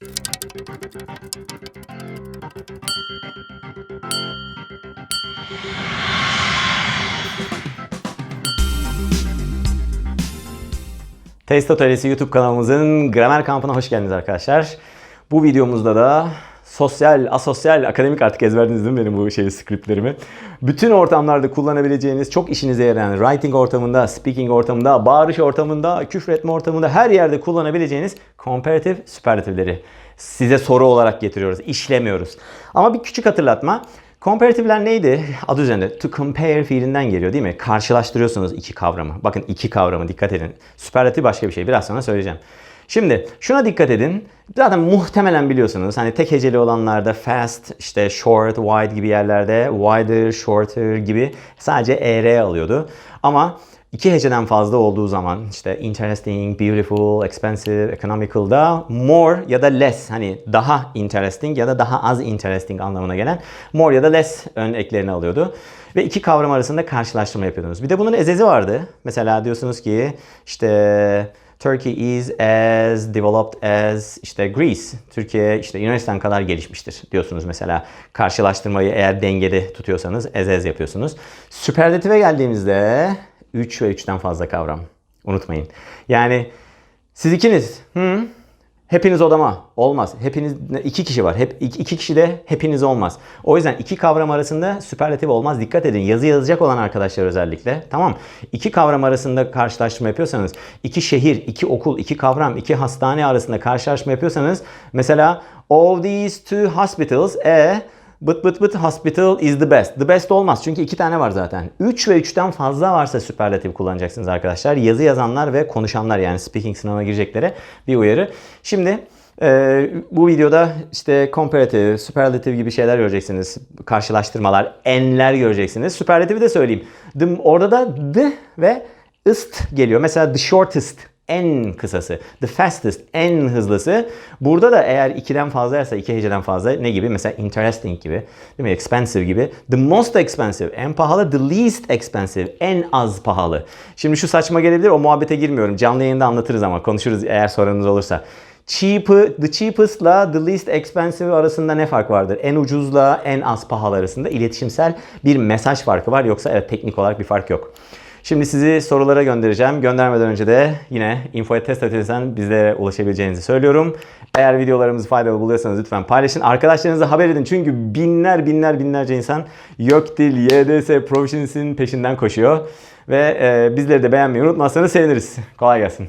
Test Atölyesi YouTube kanalımızın gramer kampına hoş geldiniz arkadaşlar. Bu videomuzda da sosyal, asosyal, akademik artık ezberdiniz değil mi benim bu şey skriptlerimi? Bütün ortamlarda kullanabileceğiniz, çok işinize yarayan writing ortamında, speaking ortamında, bağırış ortamında, küfretme ortamında her yerde kullanabileceğiniz comparative süperlatifleri size soru olarak getiriyoruz, işlemiyoruz. Ama bir küçük hatırlatma. Comparative'ler neydi? Adı üzerinde. To compare fiilinden geliyor değil mi? Karşılaştırıyorsunuz iki kavramı. Bakın iki kavramı dikkat edin. Süperlatif başka bir şey. Biraz sonra söyleyeceğim. Şimdi şuna dikkat edin. Zaten muhtemelen biliyorsunuz. Hani tek heceli olanlarda fast, işte short, wide gibi yerlerde wider, shorter gibi sadece er alıyordu. Ama iki heceden fazla olduğu zaman işte interesting, beautiful, expensive, economical'da more ya da less hani daha interesting ya da daha az interesting anlamına gelen more ya da less ön eklerini alıyordu. Ve iki kavram arasında karşılaştırma yapıyordunuz. Bir de bunun ezezi vardı. Mesela diyorsunuz ki işte Turkey is as developed as işte Greece. Türkiye işte Yunanistan kadar gelişmiştir diyorsunuz mesela. Karşılaştırmayı eğer dengede tutuyorsanız ez ez yapıyorsunuz. Süperlative geldiğimizde 3 ve 3'ten fazla kavram. Unutmayın. Yani siz ikiniz hı, hepiniz odama olmaz. Hepiniz iki kişi var. Hep iki, iki kişi de hepiniz olmaz. O yüzden iki kavram arasında süperlatif olmaz. Dikkat edin. Yazı yazacak olan arkadaşlar özellikle. Tamam. İki kavram arasında karşılaştırma yapıyorsanız, iki şehir, iki okul, iki kavram, iki hastane arasında karşılaştırma yapıyorsanız mesela of these two hospitals e But but but hospital is the best. The best olmaz çünkü iki tane var zaten. 3 ve 3'ten fazla varsa süperlatif kullanacaksınız arkadaşlar. Yazı yazanlar ve konuşanlar yani speaking sınavına gireceklere bir uyarı. Şimdi e, bu videoda işte comparative, superlative gibi şeyler göreceksiniz. Karşılaştırmalar, enler göreceksiniz. Superlative'i de söyleyeyim. The, orada da the ve ist geliyor. Mesela the shortest en kısası. The fastest, en hızlısı. Burada da eğer 2'den fazlaysa, 2 heceden fazla ne gibi? Mesela interesting gibi, değil mi? Expensive gibi. The most expensive, en pahalı. The least expensive, en az pahalı. Şimdi şu saçma gelebilir, o muhabbete girmiyorum. Canlı yayında anlatırız ama konuşuruz eğer sorunuz olursa. Cheap, the cheapest'la the least expensive arasında ne fark vardır? En ucuzla en az pahalı arasında iletişimsel bir mesaj farkı var. Yoksa evet teknik olarak bir fark yok. Şimdi sizi sorulara göndereceğim. Göndermeden önce de yine infoya test atölyesinden bizlere ulaşabileceğinizi söylüyorum. Eğer videolarımızı faydalı buluyorsanız lütfen paylaşın. Arkadaşlarınıza haber edin. Çünkü binler binler binlerce insan YÖKDİL, YDS, Proficiency'nin peşinden koşuyor. Ve e, bizleri de beğenmeyi unutmazsanız seviniriz. Kolay gelsin.